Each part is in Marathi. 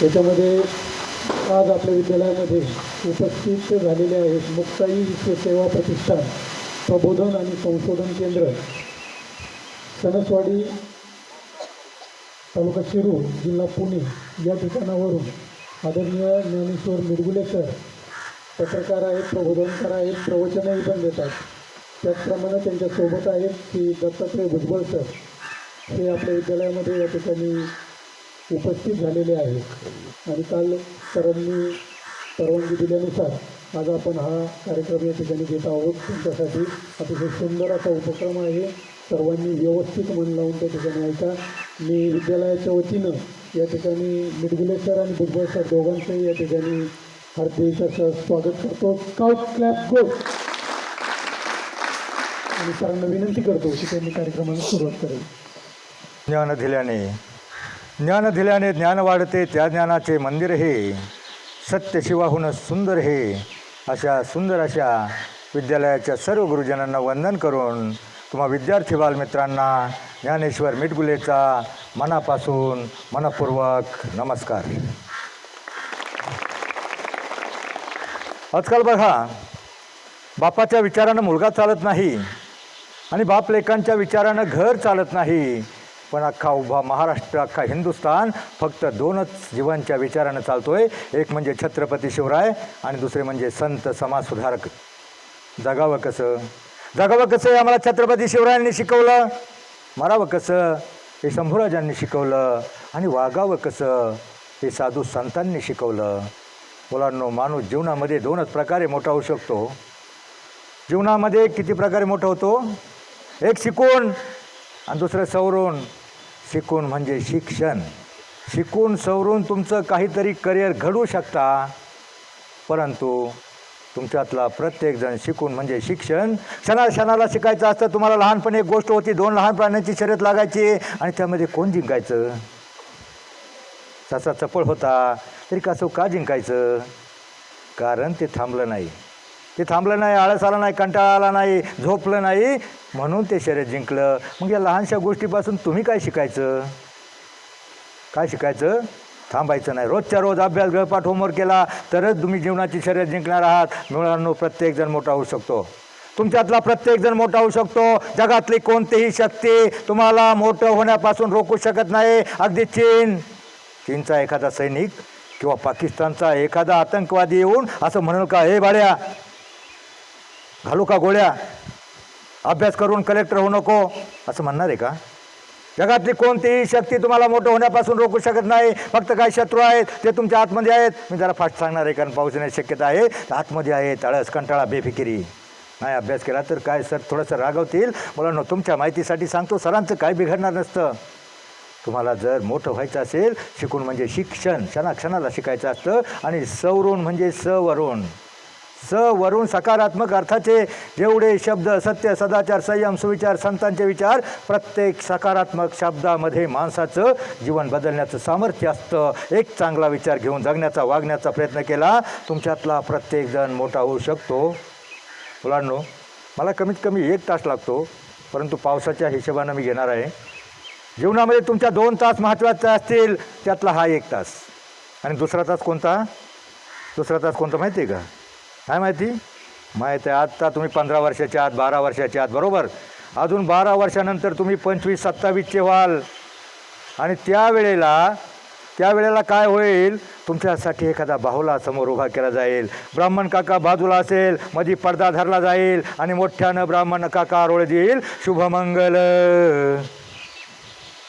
त्याच्यामध्ये आज आपल्या विद्यालयामध्ये उपस्थित झालेले आहेत मुक्ताई विश्व सेवा प्रतिष्ठान प्रबोधन आणि संशोधन केंद्र सणसवाडी तालुका शिरूर जिल्हा पुणे. या ठिकाणावरून आदरणीय ज्ञानेश्वर मिरगुले सर पत्रकार आहेत प्रबोधनकार आहेत प्रवचनही पण देतात. त्याचप्रमाणे त्यांच्यासोबत आहेत की दत्तात्रय भुजबळ सर. हे आपल्या विद्यालयामध्ये या ठिकाणी उपस्थित झालेले आहेत. आणि काल सरांनी परवानगी दिल्यानुसार आज आपण हा कार्यक्रम या ठिकाणी घेत आहोत. तुमच्यासाठी अतिशय सुंदर असा उपक्रम आहे. सर्वांनी व्यवस्थित मन लावून त्या ठिकाणी ऐका. मी विद्यालयाच्या वतीनं या ठिकाणी मिडगुले सर आणि भुजबळ सर दोघांचंही या ठिकाणी हार्दिक असं स्वागत करतो. स्काउट क्लॅप गो आणि सरांना विनंती करतो की त्यांनी कार्यक्रमाला सुरुवात करेल. ज्ञान दिल्याने ज्ञान दिल्याने ज्ञान वाढते त्या ज्ञानाचे मंदिर हे. सत्य शिवाहून सुंदर हे. अशा सुंदर अशा विद्यालयाच्या सर्व गुरुजनांना वंदन करून तुम्हा विद्यार्थी बालमित्रांना ज्ञानेश्वर मिटगुलेचा मनापासून मनपूर्वक नमस्कार. आजकाल बघा बापाच्या विचारानं मुलगा चालत नाही आणि बाप लेकांच्या विचारानं घर चालत नाही. पण अख्खा उभा महाराष्ट्र अख्खा हिंदुस्थान फक्त दोनच जीवांच्या विचारानं चालतोय. एक म्हणजे छत्रपती शिवराय आणि दुसरे म्हणजे संत समाजसुधारक. जगावं कसं? जगावं कसं हे आम्हाला छत्रपती शिवरायांनी शिकवलं? मरावं कसं? हे शंभूराजांनी शिकवलं. आणि वागावं कसं? हे साधू संतांनी शिकवलं. मुलांनो माणूस जीवनामध्ये दोनच प्रकारे मोठा होऊ शकतो. जीवनामध्ये किती प्रकारे मोठा होतो? एक शिकून आणि दुसरं सवरून शिकून म्हणजे शिक्षण. शिकून सवरून तुमचं काहीतरी करिअर घडवू शकता परंतु तुमच्यातला प्रत्येकजण शिकून म्हणजे शिक्षण. क्षणा क्षणाला शिकायचं असतं तुम्हाला लहानपणी एक गोष्ट होती दोन लहान प्राण्यांची शर्यत लागायची आणि त्यामध्ये कोण जिंकायचं? ससा चपळ होता तरी कसं का जिंकायचं? कारण ते थांबलं नाही. ते थांबलं नाही आळस आला नाही कंटाळा आला नाही झोपलं नाही. म्हणून ते शर्यत जिंकलं. मग या लहानशा गोष्टीपासून तुम्ही काय शिकायचं? काय शिकायचं? थांबायचं नाही. रोजच्या रोज अभ्यास गळपाठ होमवर्क केला तरच तुम्ही जीवनाची शर्यत जिंकणार आहात. मुलांनो प्रत्येकजण मोठा होऊ शकतो. तुमच्यातला प्रत्येकजण मोठा होऊ शकतो. जगातली कोणतीही शक्ती तुम्हाला मोठं होण्यापासून रोखू शकत नाही. अगदी चीन. चीनचा एखादा सैनिक किंवा पाकिस्तानचा एखादा आतंकवादी येऊन असं म्हणेल का हे बाळ्या घालू का गोळ्या? अभ्यास करून कलेक्टर होऊ नको. असं म्हणणार आहे का? जगातली कोणतीही शक्ती तुम्हाला मोठं होण्यापासून रोखू शकत नाही. फक्त काही शत्रू आहेत ते तुमच्या आतमध्ये आहेत. मी जरा फास्ट सांगणार आहे कारण पाऊस येण्याची शक्यता आहे. आतमध्ये आहे तळस कंटाळा बेफिकिरी. नाही अभ्यास केला तर काय सर थोडंसं रागवतील? मुलांना तुमच्या माहितीसाठी सांगतो सरांचं काय बिघडणार नसतं. तुम्हाला जर मोठं व्हायचं असेल शिकून म्हणजे शिक्षण क्षणाक्षणाला शिकायचं असतं आणि सवरून म्हणजे सवरून. स वरून सकारात्मक अर्थाचे जेवढे शब्द सत्य सदाचार संयम सुविचार संतांचे विचार प्रत्येक सकारात्मक शब्दामध्ये माणसाचं जीवन बदलण्याचं सामर्थ्य असतं. एक चांगला विचार घेऊन जगण्याचा वागण्याचा प्रयत्न केला तुमच्यातला प्रत्येकजण मोठा होऊ शकतो. मुलांनो मला कमीत कमी एक तास लागतो परंतु पावसाच्या हिशोबानं मी घेणार आहे. जीवनामध्ये तुमच्या दोन तास महत्त्वाचे असतील त्यातला हा एक तास. आणि दुसरा तास कोणता? दुसरा तास कोणता माहिती आहे का? काय माहिती? माहीत आहे आत्ता तुम्ही पंधरा वर्षाच्या आत बारा वर्षाच्या आत बरोबर? अजून बारा वर्षानंतर तुम्ही पंचवीस सत्तावीसचे व्हाल. आणि त्यावेळेला त्यावेळेला काय होईल? तुमच्यासाठी एखादा बाहुला समोर उभा केला जाईल. ब्राह्मण काका बाजूला असेल मधी पडदा धरला जाईल आणि मोठ्यानं ब्राह्मण काका रोळ देईल. शुभमंगल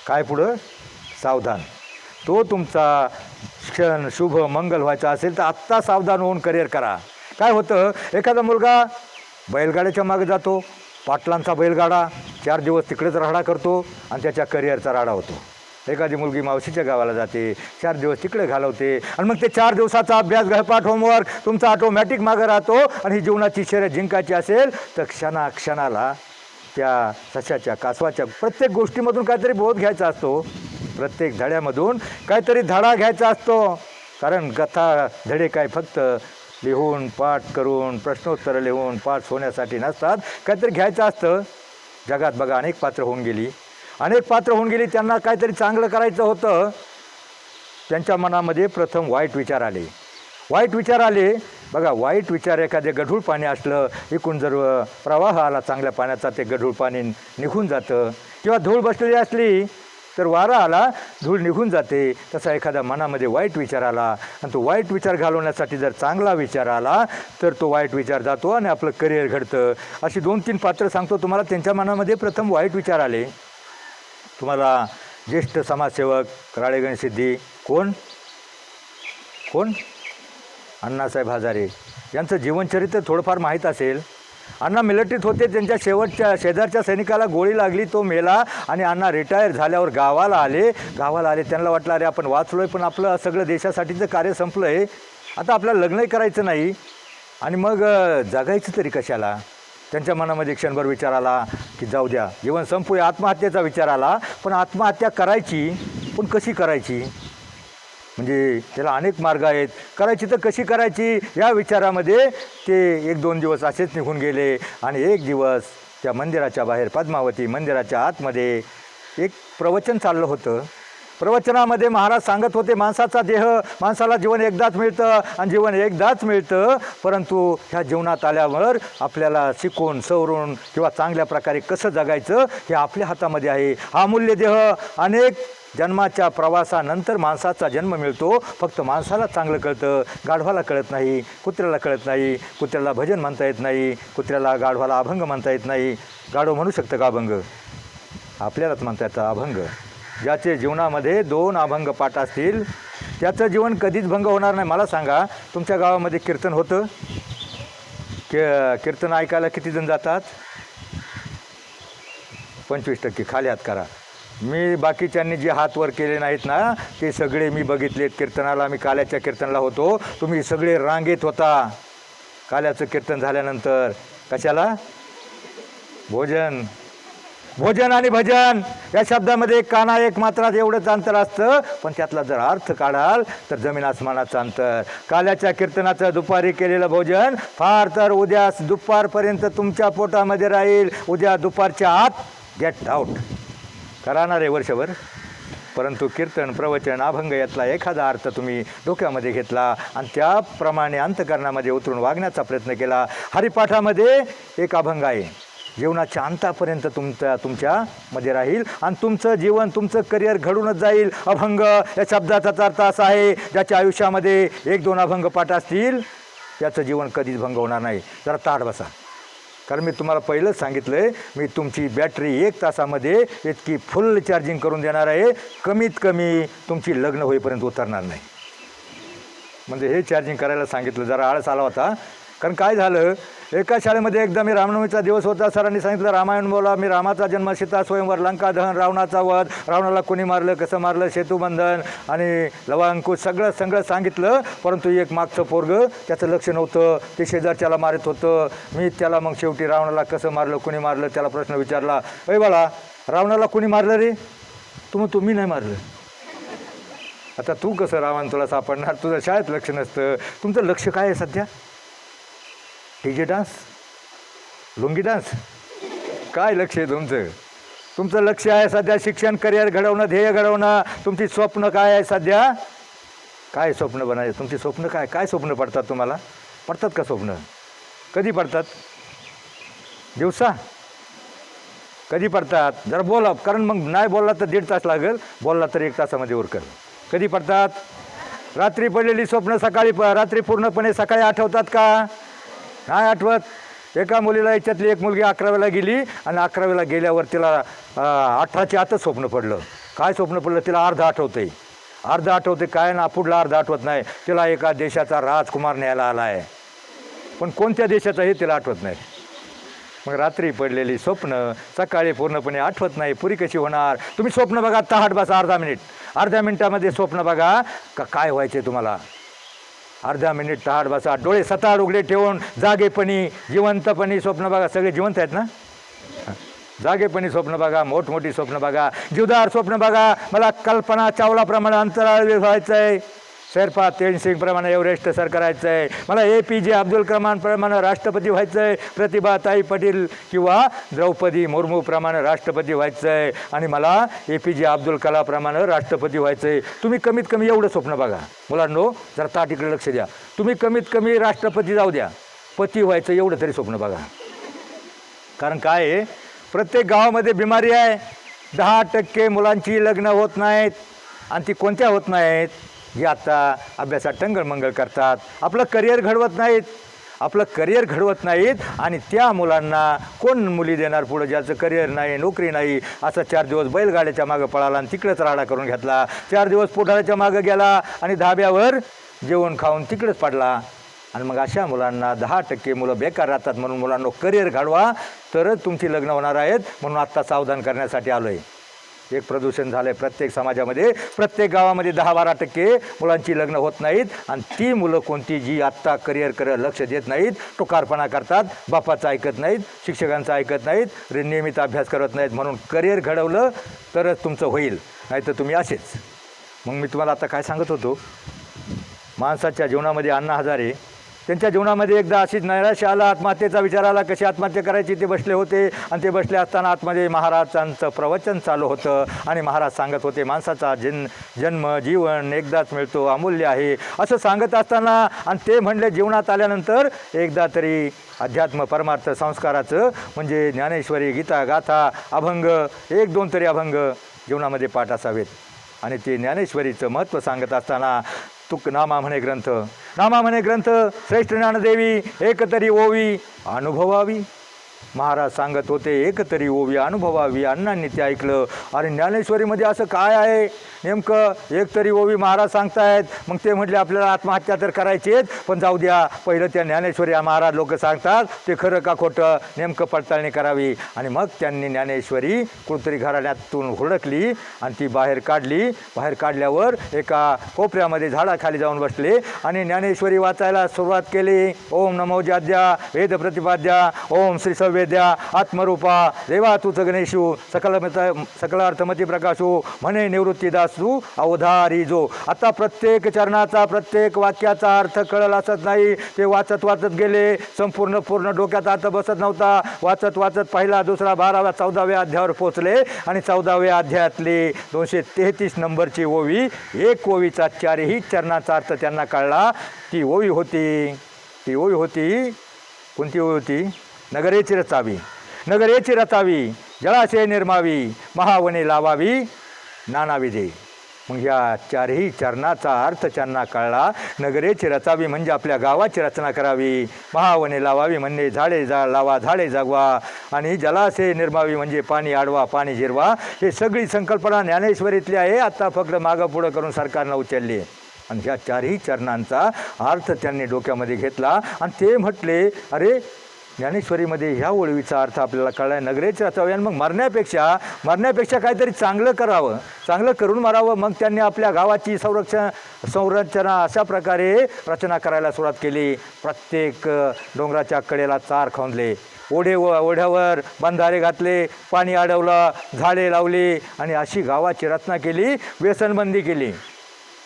काय पुढं? सावधान. तो तुमचा क्षण शुभ मंगल व्हायचा असेल तर आत्ता सावधान होऊन करिअर करा. काय होतं? एखादा मुलगा बैलगाड्याच्या मागे जातो पाटलांचा बैलगाडा चार दिवस तिकडेच राडा करतो आणि त्याच्या करिअरचा राडा होतो. एखादी मुलगी मावशीच्या गावाला जाते चार दिवस तिकडे घालवते आणि मग ते चार दिवसाचा अभ्यास घरपाठ होमवर्क तुमचा ऑटोमॅटिक मागं राहतो आणि ही जीवनाची शर्यत जिंकायची असेल तर क्षणा क्षणाला त्या सशाच्या कासवाच्या प्रत्येक गोष्टीमधून काहीतरी बोध घ्यायचा असतो. प्रत्येक धड्यामधून काहीतरी धडा घ्यायचा असतो. कारण कथा धडे काय फक्त लिहून पाठ करून प्रश्नोत्तरं लिहून पाठ होण्यासाठी नसतात. काहीतरी घ्यायचं असतं. जगात बघा अनेक पात्र होऊन गेली. अनेक पात्र होऊन गेली त्यांना काहीतरी चांगलं करायचं होतं. त्यांच्या मनामध्ये प्रथम वाईट विचार आले. वाईट विचार आले. बघा वाईट विचार एखादे गढूळ पाणी असलं एकूण जर प्रवाह आला चांगल्या पाण्याचा ते गढूळ पाणी निघून जातं. किंवा धूळ बसलेली असली तर वारा आला धूळ निघून जाते. तसा एखाद्या मनामध्ये वाईट विचार आला आणि तो वाईट विचार घालवण्यासाठी जर चांगला विचार आला तर तो वाईट विचार जातो आणि आपलं करिअर घडतं. अशी दोन तीन पात्र सांगतो तुम्हाला त्यांच्या मनामध्ये प्रथम वाईट विचार आले. तुम्हाला ज्येष्ठ समाजसेवक राळेगण सिद्धी कोण? कोण? अण्णासाहेब हजारे. यांचं जीवनचरित्र थोडंफार माहीत असेल. अण्णा मिलिटरीत होते त्यांच्या शेवटच्या शेजारच्या सैनिकाला गोळी लागली तो मेला आणि अण्णा रिटायर झाल्यावर गावाला आले. गावाला आले त्यांना वाटलं अरे आपण वाचलो आहे पण आपलं सगळं देशासाठीचं कार्य संपलं आहे आता आपल्याला लग्नही करायचं नाही. आणि मग जगायचं तरी कशाला? त्यांच्या मनामध्ये क्षणभर विचार आला की जाऊ द्या जीवन संपूया. आत्महत्येचा विचार आला पण आत्महत्या करायची पण कशी करायची? म्हणजे त्याला अनेक मार्ग आहेत. करायची तर कशी करायची या विचारामध्ये ते एक दोन दिवस असेच निघून गेले आणि एक दिवस त्या मंदिराच्या बाहेर पद्मावती मंदिराच्या आतमध्ये एक प्रवचन चाललं होतं. प्रवचनामध्ये महाराज सांगत होते माणसाचा देह माणसाला जीवन एकदाच मिळतं आणि जीवन एकदाच मिळतं परंतु ह्या जीवनात आल्यावर आपल्याला शिकून सवरून किंवा चांगल्या प्रकारे कसं जगायचं हे आपल्या हातामध्ये आहे. हा मूल्य देह अनेक जन्माच्या प्रवासानंतर माणसाचा जन्म मिळतो. फक्त माणसाला चांगलं कळतं. गाढवाला कळत नाही. कुत्र्याला कळत नाही. कुत्र्याला भजन म्हणता येत नाही. कुत्र्याला गाढवाला अभंग म्हणता येत नाही. गाढव म्हणू शकतं का अभंग? आपल्यालाच म्हणता येतं अभंग. ज्याचे जीवनामध्ये दोन अभंग पाठ असतील त्याचं जीवन कधीच भंग होणार नाही. मला सांगा तुमच्या गावामध्ये कीर्तन होतं? के कीर्तन ऐकायला किती जण जातात? पंचवीस टक्के. खाली हात करा. मी बाकीच्यांनी जे हात वर केले नाहीत ना ते सगळे मी बघितलेत कीर्तनाला मी काल्याच्या कीर्तनाला होतो. तुम्ही सगळे रांगेत होता. काल्याचं कीर्तन झाल्यानंतर. कशाला? भोजन. भोजन आणि भजन. या शब्दामध्ये काना एक मात्रात एवढंच अंतर असतं पण त्यातला जर अर्थ काढाल तर जमीन आसमानाचं अंतर. काल्याच्या कीर्तनाचं दुपारी केलेलं भोजन फार तर उद्या दुपारपर्यंत तुमच्या पोटामध्ये राहील. उद्या दुपारच्या आत गेट आउट राहणार आहे वर्षभर. परंतु कीर्तन प्रवचन अभंग यातला एखादा अर्थ तुम्ही डोक्यामध्ये घेतला आणि त्याप्रमाणे अंतकरणामध्ये उतरून वागण्याचा प्रयत्न केला. हरिपाठामध्ये एक अभंग आहे. जीवनाच्या अंतापर्यंत तुमच्या तुमच्यामध्ये राहील आणि तुमचं जीवन तुमचं करिअर घडूनच जाईल. अभंग या शब्दाचा अर्थ असा आहे ज्याच्या आयुष्यामध्ये एक दोन अभंग पाठ असतील त्याचं जीवन कधीच भंग होणार नाही. जरा ताट बसा. कारण मी तुम्हाला पहिलंच सांगितलं आहे मी तुमची बॅटरी एक तासामध्ये इतकी फुल चार्जिंग करून देणार आहे. कमीत कमी तुमची लग्न होईपर्यंत उतरणार नाही. म्हणजे हे चार्जिंग करायला सांगितलं जरा आळस आला होता. कारण काय झालं एका शाळेमध्ये एकदा मी रामनवमीचा दिवस होता. सरांनी सांगितलं रामायण बोला. मी रामाचा जन्म सीता स्वयंवर लंका दहन रावणाचा वध रावणाला कोणी मारलं कसं मारलं सेतुबंधन आणि लवांकुश सगळं सगळं सांगितलं. परंतु एक मागचं पोरगं त्याचं लक्ष नव्हतं. ते शेजारच्याला मारत होतं. मी त्याला मग शेवटी रावणाला कसं मारलं कोणी मारलं त्याला प्रश्न विचारला. अय बाळा रावणाला कोणी मारलं रे? तू मग तुम्ही नाही मारलं. आता तू कसं रावण तुला सापडणार? तुझं शाळेत लक्ष नसतं. तुमचं लक्ष काय आहे सध्या? D J dance? Lungi dance? काय लक्ष आहे तुमचं? तुमचं लक्ष आहे सध्या शिक्षण करिअर घडवणं ध्येय घडवणं. तुमची स्वप्न काय आहे सध्या? काय स्वप्न बनायचं? तुमची स्वप्न काय? काय स्वप्न पडतात तुम्हाला? पडतात का स्वप्न? कधी पडतात? दिवसा? कधी पडतात? जरा बोला कारण मग नाही बोलला तर दीड तास लागेल. बोलला तर एक तासामध्ये उरकल. कधी पडतात? रात्री पडलेली स्वप्न सकाळी प रात्री पूर्णपणे सकाळी आठवतात का? नाही आठवत? एका मुलीला याच्यातली एक मुलगी अकरावीला गेली आणि अकरावीला गेल्यावर तिला अठराचे अठराच्या आतच स्वप्न पडलं. काय स्वप्न पडलं? तिला अर्ध आठवतंय. अर्ध आठवते काय ना पुढला अर्ध आठवत नाही. तिला एका देशाचा राजकुमार न्यायला आला आहे पण कोणत्या देशाचं हे तिला आठवत नाही. मग रात्री पडलेली स्वप्न सकाळी पूर्णपणे आठवत नाही. पुरी कशी होणार? तुम्ही स्वप्न बघा तहाट बसा अर्धा मिनिट. अर्ध्या मिनिटामध्ये स्वप्न बघा का काय व्हायचे तुम्हाला? अर्धा मिनिट तहाट बसा. डोळे सताड उघडे ठेवून जागेपणी जिवंतपणी स्वप्न बघा. सगळे जिवंत आहेत ना? जागेपणी स्वप्न बघा मोठमोठी स्वप्न बघा. जीवदार स्वप्न बघा. मला कल्पना चावलाप्रमाणे अंतराळ व्हायचं आहे शेरपा तेनसिंगप्रमाणे एव्हरेस्ट सर करायचं आहे मला ए पी जे अब्दुल कलामांप्रमाणे राष्ट्रपती व्हायचं आहे प्रतिभाताई पटेल किंवा द्रौपदी मुर्मूप्रमाणे राष्ट्रपती व्हायचं आहे आणि मला ए पी जे अब्दुल कलामप्रमाणे राष्ट्रपती व्हायचं आहे तुम्ही कमीत कमी एवढं स्वप्न बघा. मुलांनो जरा ताटीकडे लक्ष द्या. तुम्ही कमीत कमी राष्ट्रपती जाऊ द्या. पती व्हायचं एवढं तरी स्वप्न बघा. कारण काय आहे? प्रत्येक गावामध्ये बिमारी आहे. दहा टक्के मुलांची लग्न होत नाहीत. आणि ती कोणत्या होत नाहीत? जे आत्ता अभ्यासात टंगळमंगळ करतात. आपलं करिअर घडवत नाहीत. आपलं करिअर घडवत नाहीत आणि त्या मुलांना कोण मुली देणार पुढं ज्याचं करिअर नाही नोकरी नाही? असं चार दिवस बैलगाड्याच्या मागं पळाला आणि तिकडेच राडा करून घेतला. चार दिवस पुढाऱ्याच्या मागं गेला आणि धाब्यावर जेवण खाऊन तिकडेच पडला. आणि मग अशा मुलांना दहा टक्के मुलं बेकार राहतात म्हणून मुलांना करिअर घडवा. तरच तुमची लग्न होणार आहेत म्हणून आत्ता सावधान करण्यासाठी आलो आहे एक प्रदूषण झालं आहे प्रत्येक समाजामध्ये. प्रत्येक गावामध्ये दहा बारा टक्के मुलांची लग्न होत नाहीत आणि ती मुलं कोणती जी आत्ता करिअर कर लक्ष देत नाहीत टोकारपणा करतात बापाचं ऐकत नाहीत शिक्षकांचं ऐकत नाहीत रे- नियमित अभ्यास करत नाहीत म्हणून करिअर घडवलं तरच तुमचं होईल. नाहीतर तुम्ही असेच. मग मी तुम्हाला आता काय सांगत होतो? माणसाच्या जीवनामध्ये अण्णा हजारे त्यांच्या जीवनामध्ये एकदा अशीच नैराश्य आला आत्महत्येचा विचार आला कशी आत्महत्या करायची? ते बसले होते. आणि ते बसले असताना आतमध्ये महाराजांचं प्रवचन चालू होतं. आणि महाराज सांगत होते माणसाचा जन जन्म जीवन एकदाच मिळतो अमूल्य आहे. असं सांगत असताना आणि ते म्हणले जीवनात आल्यानंतर एकदा तरी अध्यात्म परमार्थ संस्काराचं म्हणजे ज्ञानेश्वरी गीता गाथा अभंग एक दोन तरी अभंग जीवनामध्ये पाठ असावेत. आणि ते ज्ञानेश्वरीचं महत्त्व सांगत असताना तुक नामा म्हणे ग्रंथ. नामा म्हणे ग्रंथ श्रेष्ठ ज्ञानदेवी एकतरी ओवी अनुभवावी. महाराज सांगत होते एक तरी ओवी अनुभवावी. अण्णांनी ते ऐकलं. अरे ज्ञानेश्वरीमध्ये असं काय आहे? नेमकं एक तरी ओवी महाराज सांगतायत. मग ते म्हटले आपल्याला आत्महत्या तर करायचीच पण जाऊ द्या. पहिलं त्या ज्ञानेश्वरी महाराज लोक सांगतात ते खरं का खोटं? नेमकं पडताळणी करावी. आणि मग त्यांनी ज्ञानेश्वरी कुठतरी घराण्यातून हुडकली आणि ती बाहेर काढली. बाहेर काढल्यावर एका कोपऱ्यामध्ये झाडाखाली जाऊन बसले आणि ज्ञानेश्वरी वाचायला सुरुवात केली. ओम नमो जाद्या वेद प्रतिपाद्या ओम श्री वेद्या आत्मरूपा देवा तुझ गणेशू सकल सकल अर्थमती प्रकाशू म्हणे निवृत्तीदासू अवधारी जो. आता प्रत्येक चरणाचा प्रत्येक वाक्याचा अर्थ कळल असत नाही. ते वाचत वाचत गेले संपूर्ण पूर्ण डोक्यात आता बसत नव्हता. वाचत वाचत पहिला दुसरा बाराव्या चौदाव्या अध्यायावर पोचले आणि चौदाव्या अध्यायातली दोनशे तेहतीस नंबरची ओवी एक ओवीचा चारही चरणाचा अर्थ त्यांना कळला. ती ओवी होती ती ओवी होती कोणती ओवी होती? नगरेची रचावी नगरेची रचावी जळाशय निर्मावी महावने लावावी नानाविधे मग या चारही चरणाचा अर्थ त्यांना कळला नगरेची रचावी म्हणजे आपल्या गावाची रचना करावी महावने लावावी म्हणजे झाडे जा लावा झाडे जागवा आणि जलाशय निर्मावी म्हणजे पाणी आडवा पाणी जिरवा हे सगळी संकल्पना ज्ञानेश्वरीतली आहे आत्ता फक्त मागं पुढं करून सरकारनं उचलली आणि ह्या चारही चरणांचा अर्थ त्यांनी डोक्यामध्ये घेतला आणि ते म्हटले अरे ज्ञानेश्वरीमध्ये ह्या ओळीचा अर्थ आपल्याला कळला नगरेचे रचावे आणि मग मरण्यापेक्षा मरण्यापेक्षा काहीतरी चांगलं करावं. चांगलं करून मरावं. मग त्यांनी आपल्या गावाची संरक्षण संरचना अशा प्रकारे रचना करायला सुरुवात केली. प्रत्येक डोंगराच्या कडेला चार खोंदले ओढे व ओढ्यावर बंधारे घातले पाणी अडवलं झाडे लावली आणि अशी गावाची रचना केली व्यसनबंदी केली.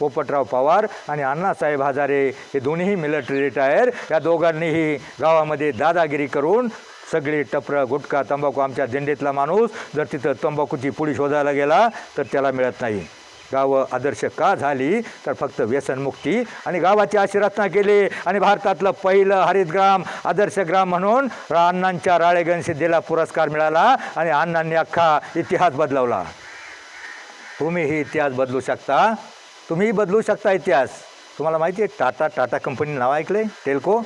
पोपटराव पवार आणि अण्णासाहेब हजारे हे दोन्हीही मिलिटरी रिटायर या दोघांनीही गावामध्ये दादागिरी करून सगळे टपरं गुटखा तंबाखू आमच्या दिंडीतला माणूस जर तिथं तंबाखूची पुडी शोधायला गेला तर त्याला मिळत नाही. गावं आदर्श का झाली? तर फक्त व्यसनमुक्ती आणि गावाची अशी रचना केली. आणि भारतातलं पहिलं हरितग्राम आदर्श ग्राम म्हणून रा- अण्णांच्या राळेगण सिद्धीला पुरस्कार मिळाला आणि अण्णांनी अख्खा इतिहास बदलवला. तुम्हीही इतिहास बदलू शकता. तुम्हीही बदलू शकता इतिहास. तुम्हाला माहिती आहे टाटा टाटा कंपनी नाव ऐकले टेल्को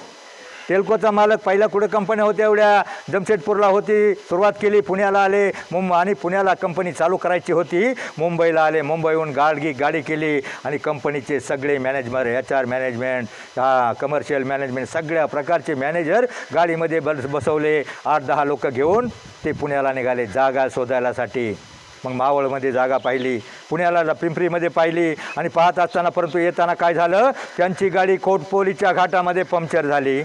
टेल्कोचा मालक पहिल्या कुठे कंपन्या होत्या एवढ्या? जमशेदपूरला होती सुरुवात केली पुण्याला आले मुंबई आणि पुण्याला कंपनी चालू करायची होती. मुंबईला आले मुंबईहून गाडगी गाडी केली आणि कंपनीचे सगळे मॅनेजमेंट एच आर मॅनेजमेंट हा कमर्शियल मॅनेजमेंट सगळ्या प्रकारचे मॅनेजर गाडीमध्ये बस बसवले. आठ दहा लोक घेऊन ते पुण्याला निघाले जागा शोधायलासाठी. मग मावळमध्ये जागा पाहिली. पुण्याला पिंपरीमध्ये पाहिली आणि पाहत असताना परंतु येताना काय झालं? त्यांची गाडी कोटपोलीच्या घाटामध्ये पंक्चर झाली.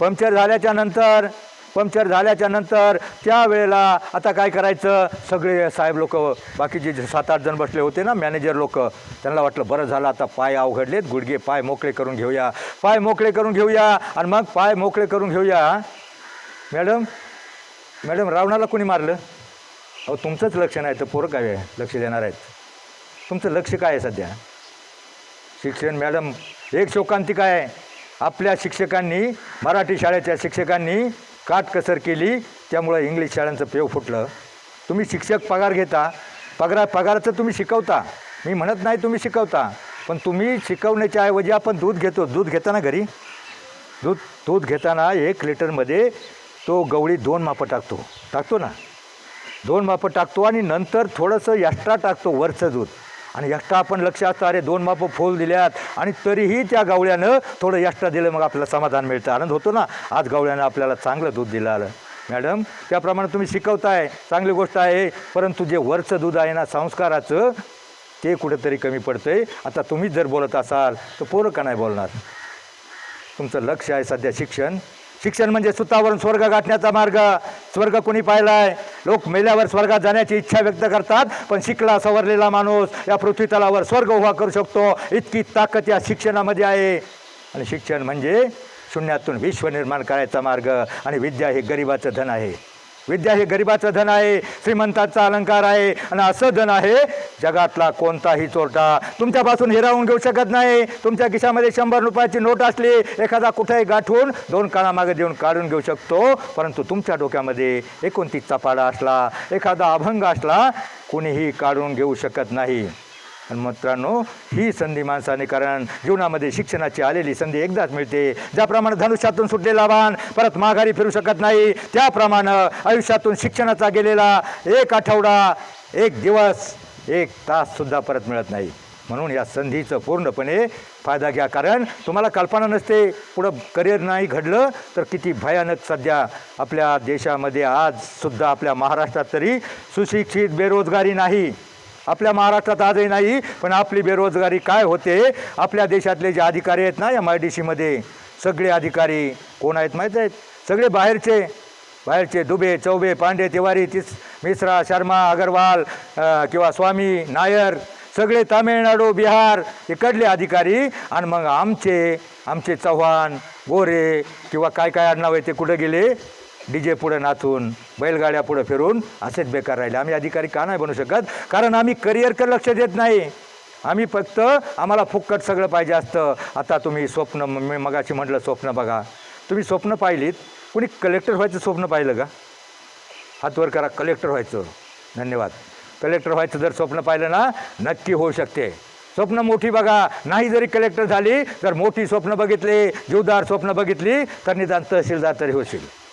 पंक्चर झाल्याच्यानंतर पंक्चर झाल्याच्यानंतर त्यावेळेला आता काय करायचं? सगळे साहेब लोक बाकीचे जे सात आठ जण बसले होते ना मॅनेजर लोक त्यांना वाटलं बरं झालं आता पाय अवघडलेत गुडघे पाय मोकळे करून घेऊया पाय मोकळे करून घेऊया आणि मग पाय मोकळे करून घेऊया. मॅडम मॅडम रावणाला कोणी मारलं? अहो तुमचंच लक्ष नाही तर पोरं काय लक्ष देणार आहेत? तुमचं लक्ष काय आहे सध्या? शिक्षण मॅडम एक शोकांतिक आहे. आपल्या शिक्षकांनी मराठी शाळेच्या शिक्षकांनी काटकसर केली त्यामुळं इंग्लिश शाळांचं पेव फुटलं. तुम्ही शिक्षक पगार घेता पगार पगाराचं तुम्ही शिकवता. मी म्हणत नाही तुम्ही शिकवता पण तुम्ही शिकवण्याच्या ऐवजी आपण दूध घेतो. दूध घेताना घरी? दूध दूध घेताना एक लिटरमध्ये तो गवळी दोन मापं टाकतो. टाकतो ना? दोन मापं टाकतो आणि नंतर थोडंसं यष्टा टाकतो वरचं दूध. आणि यष्टा आपण लक्ष असतं अरे दोन मापं फोल दिल्यात आणि तरीही त्या गावळ्यानं थोडं यष्टा दिलं मग आपल्याला समाधान मिळतं. आनंद होतो ना? आज गावळ्यानं आपल्याला चांगलं दूध दिलं आलं. मॅडम त्याप्रमाणे तुम्ही शिकवताय चांगली गोष्ट आहे परंतु जे वरचं दूध आहे ना संस्काराचं ते कुठंतरी कमी पडतंय. आता तुम्हीच जर बोलत असाल तर पोरं का नाही बोलणार? तुमचं लक्ष आहे सध्या शिक्षण. शिक्षण म्हणजे सुतावरून स्वर्ग गाठण्याचा मार्ग स्वर्ग कोणी आहे लोक मेल्यावर स्वर्गात जाण्याची इच्छा व्यक्त करतात पण शिकला सवरलेला माणूस या पृथ्वी तलावर स्वर्ग उभा करू शकतो. इतकी ताकद या शिक्षणामध्ये आहे. आणि शिक्षण म्हणजे शून्यातून विश्व निर्माण करायचा मार्ग आणि विद्या हे गरिबाचं धन आहे. विद्या हे गरिबाचं धन आहे श्रीमंताचा अलंकार आहे आणि असं धन आहे जगातला कोणताही चोरटा तुमच्यापासून हिरावून घेऊ शकत नाही. तुमच्या खिशामध्ये शंभर रुपयाची नोट असली एखादा कुठेही गाठून दोन काळामागे देऊन काढून घेऊ शकतो. परंतु तुमच्या डोक्यामध्ये एकोणतीस चपाडा असला एखादा अभंग असला कुणीही काढून घेऊ शकत नाही. आणि मित्रांनो ही संधी माणसाने कारण जीवनामध्ये शिक्षणाची आलेली संधी एकदाच मिळते. ज्याप्रमाणे धनुष्यातून सुटलेला बाण परत माघारी फिरू शकत नाही त्याप्रमाणे आयुष्यातून शिक्षणाचा गेलेला एक आठवडा एक दिवस एक ताससुद्धा परत मिळत नाही. म्हणून या संधीचं पूर्णपणे फायदा घ्या. कारण तुम्हाला कल्पना नसते पुढं करिअर नाही घडलं तर किती भयानक सध्या आपल्या देशामध्ये आजसुद्धा आपल्या महाराष्ट्रात तरी सुशिक्षित बेरोजगारी नाही. आपल्या महाराष्ट्रात आजही नाही पण आपली बेरोजगारी काय होते? आपल्या देशातले जे अधिकारी आहेत ना एम आय डी सीमध्ये सगळे अधिकारी कोण आहेत माहीत आहेत? सगळे बाहेरचे. बाहेरचे दुबे चौबे पांडे तिवारी तिस मिश्रा शर्मा अगरवाल किंवा स्वामी नायर सगळे तामिळनाडू बिहार इकडले अधिकारी. आणि मग आमचे आमचे चव्हाण गोरे किंवा काय काय आडनाव आहे ते कुठं गेले? डी जे पुढं नाचून बैलगाड्या पुढं फिरून असेच बेकार राहिले. आम्ही अधिकारी का नाही बनू शकत? कारण आम्ही करिअरकडे लक्ष देत नाही. आम्ही फक्त आम्हाला फुक्कट सगळं पाहिजे असतं. आता तुम्ही स्वप्न मी मगाशी म्हटलं स्वप्न बघा. तुम्ही स्वप्न पाहिलीत? कुणी कलेक्टर व्हायचं स्वप्न पाहिलं का? हातवर करा कलेक्टर व्हायचं. धन्यवाद. कलेक्टर व्हायचं जर स्वप्न पाहिलं ना नक्की होऊ शकते. स्वप्न मोठी बघा. नाही जरी कलेक्टर झाली तर मोठी स्वप्न बघितली जीवदार स्वप्न बघितली तर निदान तहसीलदार तरी होशील.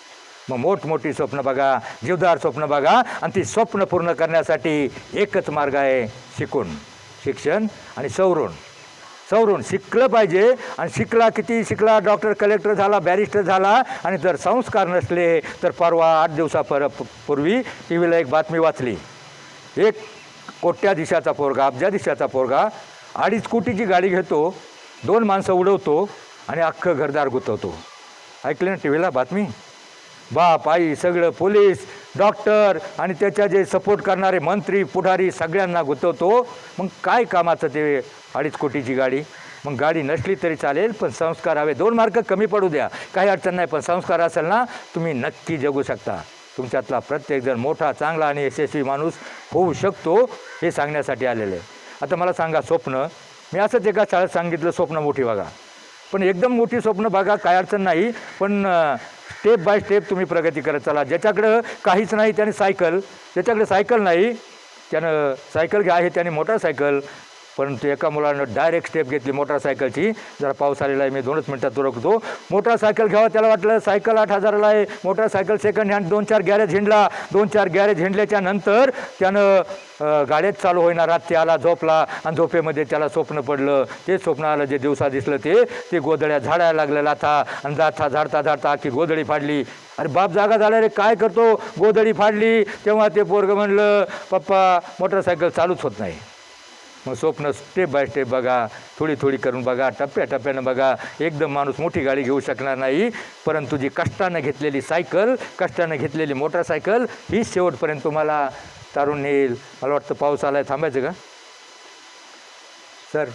मग मोठमोठी स्वप्न बघा जीवदार स्वप्न बघा आणि ती स्वप्न पूर्ण करण्यासाठी एकच मार्ग आहे शिकून. शिक्षण आणि सवरून. सवरून शिकलं पाहिजे आणि शिकला किती शिकला डॉक्टर कलेक्टर झाला बॅरिस्टर झाला आणि जर संस्कार नसले तर परवा आठ दिवसापर पूर्वी टी व्हीला एक बातमी वाचली. एक कोट्या दिशाचा पोरगा अब्जा दिशाचा पोरगा अडीच कोटीची गाडी घेतो दोन माणसं उडवतो आणि अख्खं घरदार गुतवतो. ऐकलं ना टी व्हीला बातमी? बाप आई सगळं पोलीस डॉक्टर आणि त्याच्या जे सपोर्ट करणारे मंत्री पुढारी सगळ्यांना गुंतवतो. मग काय कामाचं ते अडीच कोटीची गाडी? मग गाडी नसली तरी चालेल पण संस्कार हवे. दोन मार्क कमी पडू द्या. काही अडचण नाही पण संस्कार असेल ना तुम्ही नक्की जगू शकता. तुमच्यातला प्रत्येकजण मोठा चांगला आणि यशस्वी माणूस होऊ शकतो हे सांगण्यासाठी आलेलं. आहे आता मला सांगा स्वप्न. मी असंच एका शाळेत सांगितलं स्वप्न मोठी बघा. पण एकदम मोठी स्वप्न बघा काय अडचण नाही. पण स्टेप बाय स्टेप तुम्ही प्रगती करत चला. ज्याच्याकडं काहीच नाही त्याने सायकल ज्याच्याकडे सायकल नाही त्यानं सायकल घ्या आहे त्याने मोटारसायकल परंतु एका मुलानं डायरेक्ट स्टेप घेतली मोटारसायकलची जरा पाऊस आलेला आहे मी दोनच मिनटात तुरकतो मोटारसायकल घ्यावा त्याला वाटलं सायकल आठ हजाराला आहे. मोटारसायकल सेकंड हँड दोन चार गॅरेज हिंडला. दोन चार गॅरेज हिंडल्याच्या नंतर त्यानं गाड्यात चालू होईना रात्री आला झोपला आणि झोपेमध्ये त्याला स्वप्न पडलं. ते स्वप्न आलं जे दिवसा दिसलं ते ते गोधड्या झाडायला लागलं लाथा आणि जाता झाडता झाडता की गोधडी फाडली. अरे बाप जागा झाला रे काय करतो? गोधडी फाडली. तेव्हा ते पोरगं म्हणलं पप्पा मोटरसायकल चालूच होत नाही. मग स्वप्न स्टेप बाय स्टेप बघा थोडी थोडी करून बघा टप्प्याटप्प्यानं बघा. एकदम माणूस मोठी गाडी घेऊ शकणार नाही. परंतु जी कष्टानं घेतलेली सायकल कष्टानं घेतलेली मोटरसायकल ही शेवटपर्यंत तुम्हाला तारून नेईल. मला वाटतं पाऊस आलाय. थांबायचं का? सर.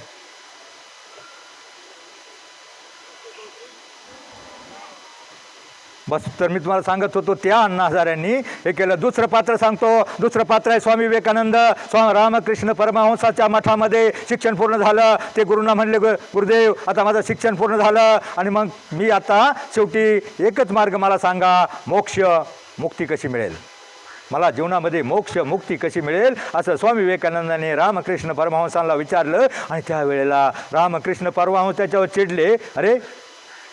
बस तर मी तुम्हाला सांगत होतो त्या अण्णा हजाऱ्यांनी हे केलं. दुसरं पात्र सांगतो. दुसरं पात्र आहे स्वामी विवेकानंद. स्वामी रामकृष्ण परमहंसाच्या मठामध्ये शिक्षण पूर्ण झालं. ते गुरुंना म्हणले गुरुदेव आता माझं शिक्षण पूर्ण झालं. आणि मग मी आता शेवटी एकच मार्ग मला सांगा. मोक्ष मुक्ती कशी मिळेल? मला जीवनामध्ये मोक्ष मुक्ती कशी मिळेल? असं स्वामी विवेकानंदाने रामकृष्ण परमहंसांना विचारलं. आणि त्यावेळेला रामकृष्ण परमहंस त्याच्यावर चिडले. अरे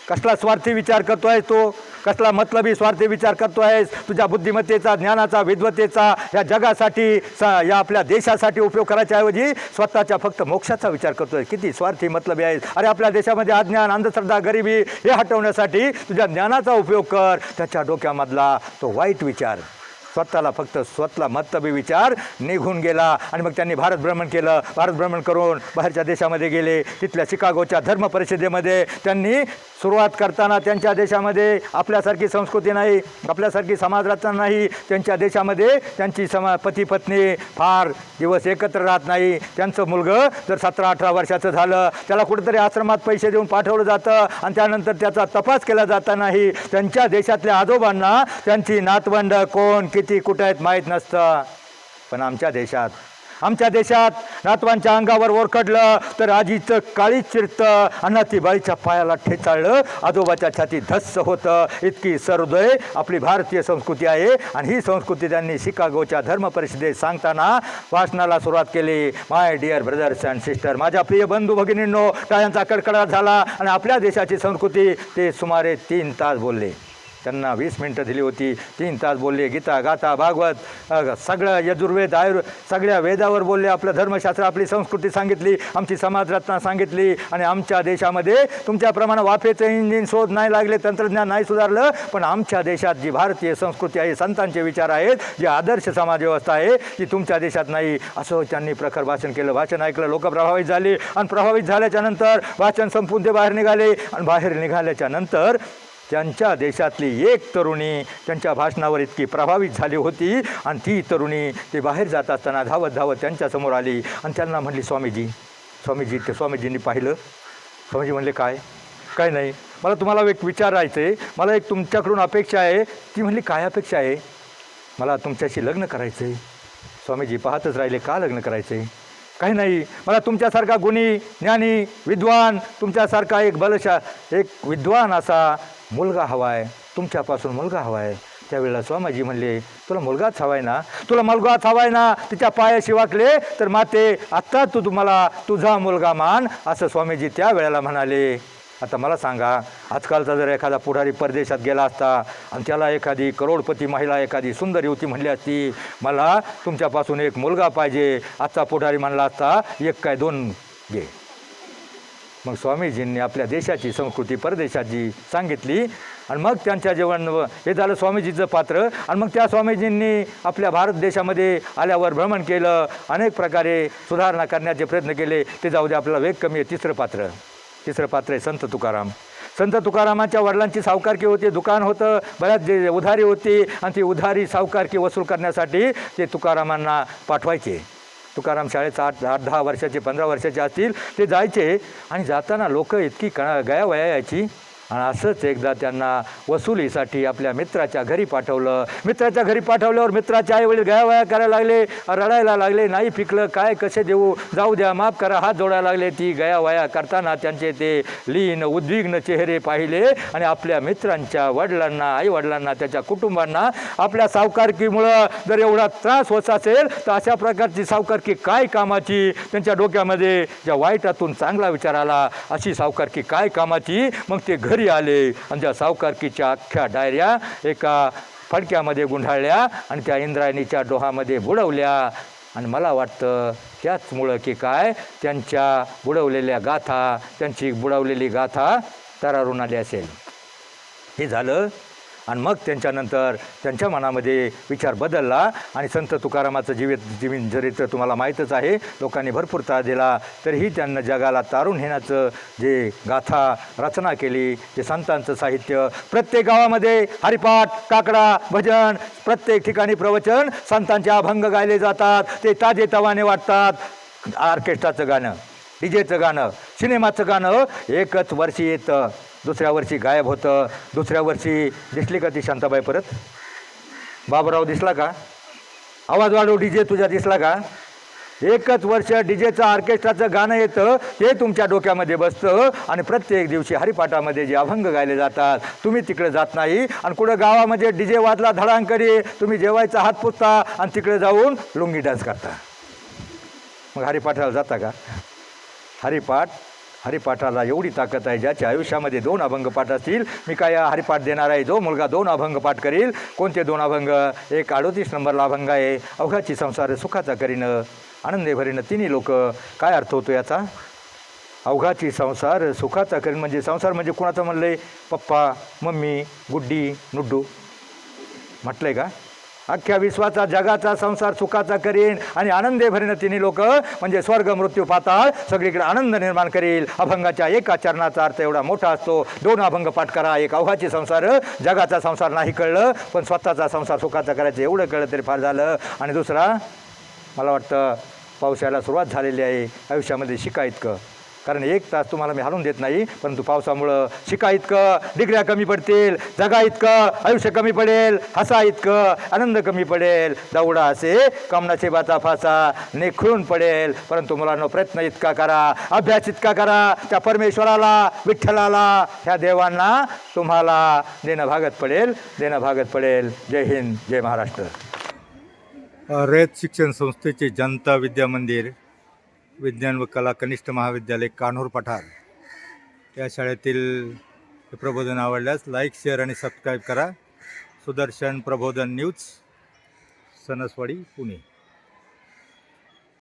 कसला स्वार्थी विचार करतोय तो? कसला मतलबी स्वार्थी विचार करतो आहेस तुझ्या बुद्धिमत्तेचा ज्ञानाचा विद्वत्तेचा या जगासाठी सा या आपल्या देशासाठी उपयोग करायच्याऐवजी स्वतःच्या फक्त मोक्षाचा विचार करतो आहे किती स्वार्थी मतलबी आहेस. अरे आपल्या देशामध्ये अज्ञान अंधश्रद्धा गरिबी हे हटवण्यासाठी तुझ्या ज्ञानाचा उपयोग कर. त्याच्या डोक्यामधला तो वाईट विचार. स्वतःला फक्त स्वतःला मतबी विचार निघून गेला. आणि मग त्यांनी भारत भ्रमण केलं. भारत भ्रमण करून बाहेरच्या देशामध्ये गेले. तिथल्या शिकागोच्या धर्म परिषदेमध्ये त्यांनी सुरुवात करताना त्यांच्या देशामध्ये आपल्यासारखी संस्कृती नाही आपल्यासारखी समाजरचना नाही त्यांच्या देशामध्ये त्यांची समा पती पत्नी फार दिवस एकत्र राहत नाही. त्यांचं मुलगं जर सतरा अठरा वर्षाचं झालं त्याला कुठेतरी आश्रमात पैसे देऊन पाठवलं जातं आणि त्यानंतर त्याचा तपास केला जाता नाही. त्यांच्या देशातल्या आजोबांना त्यांची नातवंड कोण किती कुठं आहेत माहीत नसतं. पण आमच्या देशात आमच्या देशात नातवांच्या अंगावर ओरखडलं तर आजीचं काळीच चिरतं. आणि ती पायाला ठेचाळलं. आजोबाच्या छाती धस्स होतं. इतकी सरदय आपली भारतीय संस्कृती आहे. आणि ही संस्कृती त्यांनी शिकागोच्या धर्म परिषदेत सांगताना वाचनाला सुरुवात केली. My dear brothers and sister माझ्या प्रिय बंधू भगिनींनो टाळ्यांचा कडकडाट झाला आणि आपल्या देशाची संस्कृती ते सुमारे तीन तास बोलले. त्यांना वीस मिनटं दिली होती. तीन तास बोलले गीता गाथा भागवत सगळं यजुर्वेद आयुर् सगळ्या वेदावर बोलले. आपलं धर्मशास्त्र आपली संस्कृती सांगितली आमची समाजरत्ना सांगितली. आणि आमच्या देशामध्ये तुमच्याप्रमाणे वाफेचं इंजिन शोध नाही लागले तंत्रज्ञान नाही सुधारलं पण आमच्या देशात जी भारतीय संस्कृती आहे संतांचे विचार आहेत जी आदर्श समाज व्यवस्था आहे ती तुमच्या देशात नाही. असं त्यांनी प्रखर भाषण केलं. भाषण ऐकलं लोक प्रभावित झाले. आणि प्रभावित झाल्याच्यानंतर भाषण संपून ते बाहेर निघाले. आणि बाहेर निघाल्याच्या नंतर त्यांच्या देशातली एक तरुणी त्यांच्या भाषणावर इतकी प्रभावित झाली होती आणि ती तरुणी ते बाहेर जात असताना धावत धावत त्यांच्यासमोर आली आणि त्यांना म्हणली स्वामीजी स्वामीजी ते स्वामीजींनी पाहिलं. स्वामीजी म्हणले काय? काय नाही. मला तुम्हाला एक विचारायचं आहे मला एक तुमच्याकडून अपेक्षा आहे. ती म्हणली काय अपेक्षा आहे? मला तुमच्याशी लग्न करायचं आहे स्वामीजी पाहतच राहिले. का लग्न करायचं आहे काही नाही. मला तुमच्यासारखा गुणी ज्ञानी विद्वान तुमच्यासारखा एक बलशा एक विद्वान असा मुलगा हवा आहे तुमच्यापासून मुलगा हवा आहे त्यावेळेला स्वामीजी म्हणले तुला मुलगाच हवा आहे ना? तुला मुलगाच हवा आहे ना? तिच्या पायाशी वाकले तर माते आत्ता तू तुम्हाला तुझा मुलगा मान. असं स्वामीजी त्यावेळेला म्हणाले. आता मला सांगा आजकालचा जर एखादा पुढारी परदेशात गेला असता आणि त्याला एखादी करोडपती महिला एखादी सुंदर युवती म्हणली असती मला तुमच्यापासून एक मुलगा पाहिजे आजचा पुढारी म्हणला असता एक काय दोन घे. मग स्वामीजींनी आपल्या देशाची संस्कृती परदेशाची सांगितली. आणि मग त्यांच्या जेवण हे झालं स्वामीजीचं पात्र. आणि मग त्या स्वामीजींनी आपल्या भारत देशामध्ये आल्यावर भ्रमण केलं. अनेक प्रकारे सुधारणा करण्याचे प्रयत्न केले. ते जाऊ दे आपल्याला वेग कमी आहे. तिसरं पात्र. तिसरं पात्र आहे संत तुकाराम. संत तुकारामाच्या वडिलांची सावकारकी होती. दुकान होतं. बऱ्याच जे उधारी होती. आणि ती उधारी सावकारकी वसूल करण्यासाठी ते तुकारामांना पाठवायचे. तुकाराम शाळेत आठ आठ दहा वर्षाचे पंधरा वर्षाचे असतील ते जायचे. आणि जाताना लोक इतकी कणा गयावया यायची. आणि असंच एकदा त्यांना वसुलीसाठी आपल्या मित्राच्या घरी पाठवलं. मित्राच्या घरी पाठवल्यावर मित्राचे आईवडील गयावया करायला लागले रडायला लागले नाही पिकलं काय कसे देऊ? जाऊ द्या माफ करा हात जोडायला लागले. ती गयावया करताना त्यांचे ते लीन उद्विग्न चेहरे पाहिले आणि आपल्या मित्रांच्या वडिलांना आईवडिलांना त्याच्या कुटुंबांना आपल्या सावकारकीमुळं जर एवढा त्रास होत असेल तर अशा प्रकारची सावकारकी काय कामाची? त्यांच्या डोक्यामध्ये ज्या वाईटातून चांगला विचार आला अशी सावकारकी काय कामाची? मग ते घर आले आणि त्या सावकारकीच्या अख्ख्या डायऱ्या एका फडक्यामध्ये गुंढाळल्या आणि त्या इंद्रायणीच्या डोहामध्ये बुडवल्या. आणि मला वाटतं त्याचमुळं की काय त्यांच्या बुडवलेल्या गाथा त्यांची बुडवलेली गाथा तरारून आली असेल. हे झालं आणि मग त्यांच्यानंतर त्यांच्या मनामध्ये विचार बदलला आणि संत तुकारामाचं जीवित जीवन चरित्र तुम्हाला माहीतच आहे. लोकांनी भरपूर त्रास दिला. तरीही त्यांना जगाला तारून नेण्याचं जे गाथा रचना केली जे संतांचं साहित्य प्रत्येक गावामध्ये हरिपाठ काकडा भजन प्रत्येक ठिकाणी प्रवचन संतांचे अभंग गायले जातात. ते ताजे तवाने वाटतात. ऑर्केस्ट्राचं गाणं डीजेचं गाणं सिनेमाचं गाणं एकच वर्षी येतं. दुसऱ्या वर्षी गायब होतं. दुसऱ्या वर्षी दिसली का ती शांताबाई परत? बाबराव दिसला का? आवाज वाढव डीजे तुझा दिसला का? एकच वर्ष डी जेचं ऑर्केस्ट्राचं गाणं येतं. ते तुमच्या डोक्यामध्ये बसतं आणि प्रत्येक दिवशी हरिपाठामध्ये जे अभंग गायले जातात तुम्ही तिकडे जात नाही. आणि कुठं गावामध्ये डी जे वाजला धडांकरी तुम्ही जेवायचा हात पुसता आणि तिकडे जाऊन लुंगी डान्स करता. मग हरिपाठाला जाता का? हरिपाठ हरिपाठाला एवढी ताकद आहे ज्याच्या आयुष्यामध्ये दोन अभंग पाठ असतील मी काय हरिपाठ देणार आहे? जो मुलगा दोन अभंग पाठ करील कोणते दोन अभंग? एक अडोतीस नंबरला अभंग आहे अवघाची संसार सुखाचा करीनं आनंदे भरीनं तिन्ही लोक. काय अर्थ होतो याचा? अवघाची संसार सुखाचा करीन म्हणजे संसार म्हणजे कुणाचं म्हणलं आहे पप्पा मम्मी गुड्डी नुड्डू. आहे का? अख्ख्या विश्वाचा जगाचा संसार सुखाचा करीन आणि आनंदे भरीन तिन्ही लोक. म्हणजे स्वर्ग मृत्यू पाताळ सगळीकडे आनंद निर्माण करील. अभंगाच्या एका चरणाचा अर्थ एवढा मोठा असतो. दोन अभंग पाठ करा. एक अवघाची संसार जगाचा संसार नाही कळलं पण स्वतःचा संसार सुखाचा करायचं एवढं कळलं तरी फार झालं. आणि दुसरा मला वाटतं पावसाळ्याला सुरुवात झालेली आहे. आयुष्यामध्ये शिका इतकं. कारण एक तास तुम्हाला मी हालून देत नाही परंतु पावसामुळं शिका इतकं डिग्र्या कमी पडतील जगा इतकं आयुष्य कमी पडेल हसा इतकं आनंद कमी पडेल दौडा असे कमनाचे बाचा फासा निखळून पडेल. परंतु मुलांना प्रयत्न इतका करा अभ्यास इतका करा त्या परमेश्वराला विठ्ठलाला ह्या देवांना तुम्हाला देणं भागत पडेल देणं भागत पडेल. जय हिंद जय महाराष्ट्र. रयत शिक्षण संस्थेचे जनता विद्या मंदिर विज्ञान व कला कनिष्ठ महाविद्यालय कान्होर पठार. या शाळेतील हे प्रबोधन आवडल्यास लाईक शेअर आणि सबस्क्राईब करा. सुदर्शन प्रबोधन न्यूज सणसवाडी पुणे.